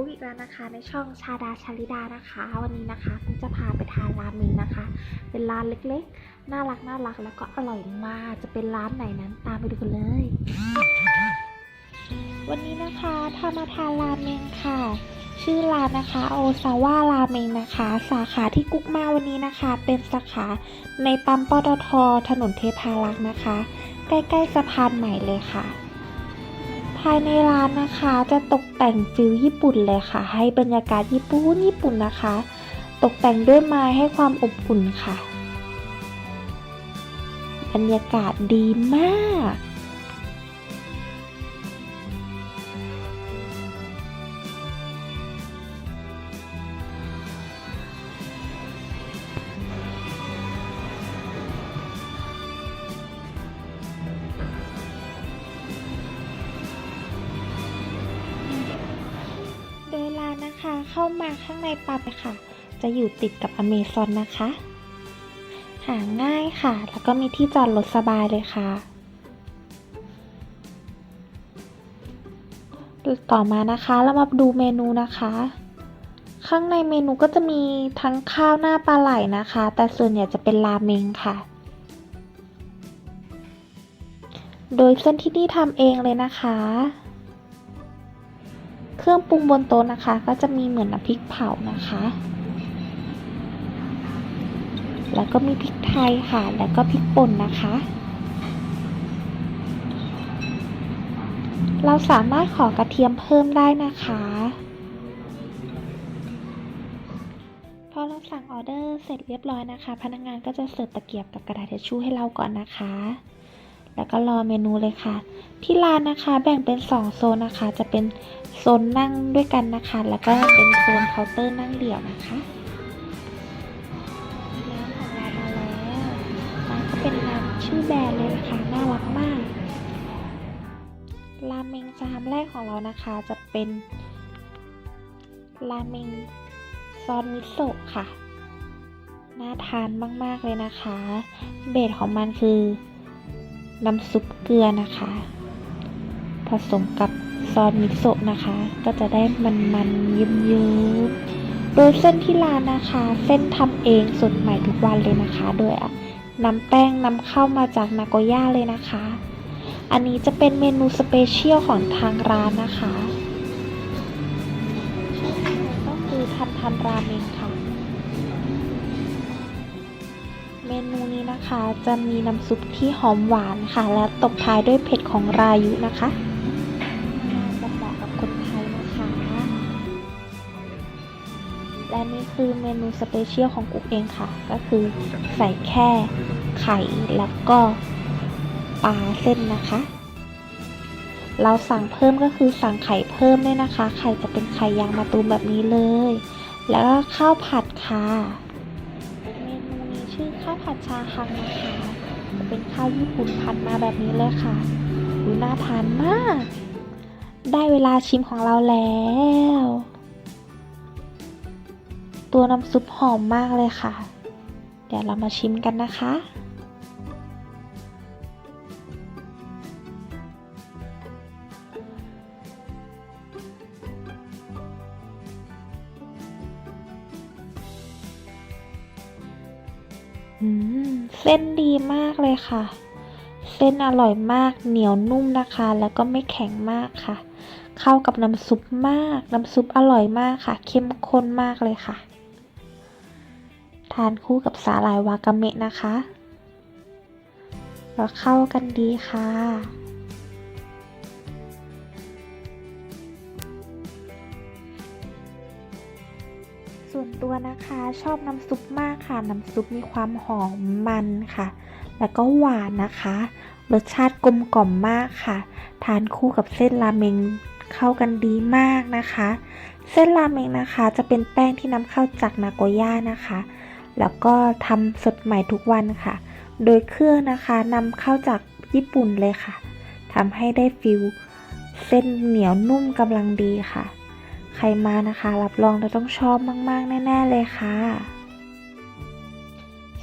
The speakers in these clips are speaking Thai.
อีกแล้วนะคะ ในช่องชาดาชาลิดานะคะ วันนี้นะคะกุ๊กจะพาไปทานราเมงนะคะ เป็นร้านเล็กๆ น่ารักน่ารักแล้วก็อร่อยมาก จะเป็นร้านไหนนั้นตามไปดูกันเลย วันนี้นะคะทามาทานราเมงค่ะ ชื่อร้านนะคะโอซาว่าราเมงนะคะ สาขาที่กุ๊กมาวันนี้นะคะ เป็นสาขาในปั๊มปตทถนนเทพารักษ์นะคะ ใกล้ๆสะพานใหม่เลยค่ะ ภายในร้านนะคะ จะตกแต่งฟิลญี่ปุ่นเลยค่ะ ให้บรรยากาศญี่ปุ่นญี่ปุ่นนะคะ ตกแต่งด้วยไม้ให้ความอบอุ่นค่ะ บรรยากาศดีมาก เข้ามาข้างในปั๊มค่ะ จะอยู่ติดกับอเมซอนนะคะ หาง่ายค่ะ แล้วก็มีที่จอดรถสบายเลยค่ะ ต่อมานะคะเรามาดูเมนูนะคะ ข้างในเมนูก็จะมีทั้งข้าวหน้าปลาไหลนะคะ แต่ส่วนใหญ่จะเป็นราเมงค่ะโดยเส้นที่นี่ทำเองเลยนะคะ เครื่องปรุงบนโต๊ะนะคะ ก็จะมีเหมือนน้ำพริกเผานะคะ แล้วก็มีพริกไทยค่ะ แล้วก็พริกป่นนะคะ เราสามารถขอกระเทียมเพิ่มได้นะคะพอเราสั่งออเดอร์เสร็จเรียบร้อยนะคะ พนักงานก็จะเสิร์ฟตะเกียบกับกระดาษทิชชู่ให้เราก่อนนะคะ แล้วก็รอเมนูเลยค่ะ ที่ร้านนะคะแบ่งเป็น 2 โซนนะคะ จะเป็นโซนนั่งด้วยกันนะคะ แล้วก็เป็นโซนเคาน์เตอร์นั่งเดี่ยวนะคะน้ำของเรามาแล้วร้านก็เป็นน้ำชื่อแบรนด์เลยนะคะน่ารักมากราเมงจานแรกของเรานะคะ จะเป็นราเมงซอสมิโซะค่ะน่าทานมาก ๆ เลยนะคะ เบสของมันคือน้ำซุปเกลือนะคะ สมกับซอสมิโซะนะคะ ก็จะได้มันๆยิ้มยืมโดยเส้นที่ร้านนะคะ เส้นทำเองสดใหม่ทุกวันเลยนะคะ โดยนำแป้งนำเข้ามาจากนาโกย่าเลยนะคะ อันนี้จะเป็นเมนูสเปเชียลของทางร้านนะคะชื่อเมนูก็คือทันทันราเมงค่ะ เมนูนี้นะคะจะมีน้ำซุปที่หอมหวานค่ะ และตบท้ายด้วยเผ็ดของรายุนะคะ และนี่คือเมนูสเปเชียลของกุ๊กเองค่ะ ก็คือใส่แค่ไข่แล้วก็ปลาเส้นนะคะ เราสั่งเพิ่มก็คือสั่งไข่เพิ่มด้วยนะคะ ไข่จะเป็นไข่ยางมะตูมแบบนี้เลย แล้วก็ข้าวผัดค่ะเมนูนี้ชื่อข้าวผัดชาคังนะคะจะเป็นข้าวญี่ปุ่นผัดมาแบบนี้เลยค่ะดูน่าทานมาก ได้เวลาชิมของเราแล้ว ตัวน้ำซุปหอมมากเลยค่ะ เดี๋ยวเรามาชิมกันนะคะอืมเส้นดีมากเลยค่ะ เส้นอร่อยมากเหนียวนุ่มนะคะ แล้วก็ไม่แข็งมากค่ะ เข้ากับน้ำซุปมาก น้ำซุปอร่อยมากค่ะ เข้มข้นมากเลยค่ะ ทานคู่กับสาหร่ายวากาเมะนะคะแล้วเข้ากันดีค่ะ ส่วนตัวนะคะชอบน้ำซุปมากค่ะ น้ำซุปมีความหอมมันค่ะ แล้วก็หวานนะคะ รสชาติกลมกล่อมมากค่ะ ทานคู่กับเส้นราเมงเข้ากันดีมากนะคะ เส้นราเมงนะคะจะเป็นแป้งที่นำเข้าจากนาโกย่านะคะ แล้วก็ทำสดใหม่ทุกวันค่ะ โดยเครื่องนะคะนำเข้าจากญี่ปุ่นเลยค่ะทำให้ได้ฟิลเส้นเหนียวนุ่มกำลังดีค่ะ ใครมานะคะ รับรองจะต้องชอบมาก ๆ แน่ ๆ เลยค่ะ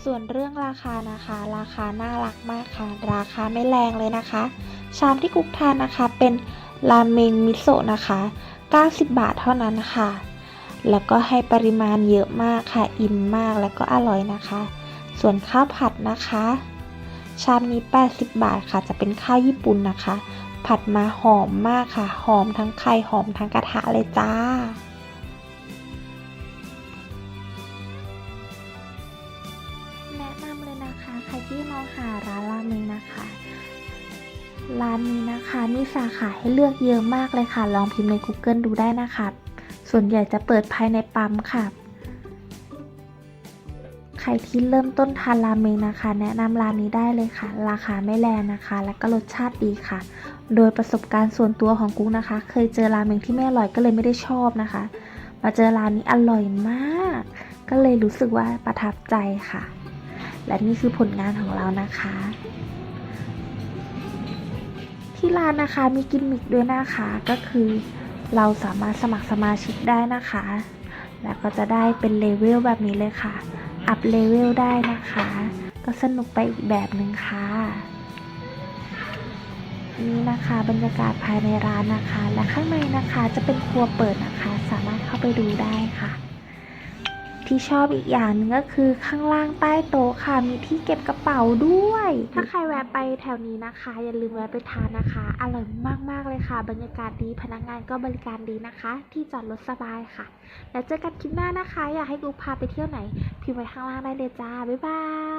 ส่วนเรื่องราคานะคะ ราคาน่ารักมากค่ะ ราคาไม่แรงเลยนะคะ ชามที่กุ๊กทานนะคะเป็นราเมงมิโซะนะคะ 90 บาทเท่านั้นค่ะ แล้วก็ให้ปริมาณเยอะมากค่ะ อิ่มมากแล้วก็อร่อยนะคะ ส่วนข้าวผัดนะคะ ชามนี้ 80 บาทค่ะ จะเป็นข้าวญี่ปุ่นนะคะ ผัดมาหอมมากค่ะ หอมทั้งไข่หอมทั้งกระทะเลยจ้าแนะนำเลยนะคะใครที่มองหาร้านราเมงนะคะร้านนี้นะคะมีสาขาให้เลือกเยอะมากเลยค่ะ ลองพิมพ์ใน Google ดูได้นะคะ ส่วนใหญ่จะเปิดภายในปั๊มค่ะ ใครที่เริ่มต้นทานราเมงนะคะ แนะนำร้านนี้ได้เลยค่ะ ราคาไม่แรงนะคะ และก็รสชาติดีค่ะ โดยประสบการณ์ส่วนตัวของกุ๊กนะคะ เคยเจอราเมงที่ไม่อร่อยก็เลยไม่ได้ชอบนะคะ มาเจอร้านนี้อร่อยมาก ก็เลยรู้สึกว่าประทับใจค่ะ และนี่คือผลงานของเรานะคะที่ร้านนะคะมีกิมมิคด้วยนะคะก็คือ เราสามารถสมัครสมาชิกได้นะคะ แล้วก็จะได้เป็นเลเวลแบบนี้เลยค่ะ อัพเลเวลได้นะคะ ก็สนุกไปอีกแบบหนึ่งค่ะ นี่นะคะบรรยากาศภายในร้านนะคะ และข้างในนะคะจะเป็นครัวเปิดนะคะ สามารถเข้าไปดูได้ค่ะ ที่ชอบอีกอย่างนึงก็คือข้างล่างใต้โต๊ะค่ะ มีที่เก็บกระเป๋าด้วย ถ้าใครแวะไปแถวนี้นะคะ อย่าลืมแวะไปทานนะคะ อร่อยมากๆเลยค่ะ บรรยากาศดีพนักงานก็บริการดีนะคะ ที่จอดรถสบายค่ะ แล้วเจอกันคลิปหน้านะคะ อยากให้กูพาไปเที่ยวไหน พิมพ์ไว้ข้างล่างได้เลยจ้าบ๊ายบาย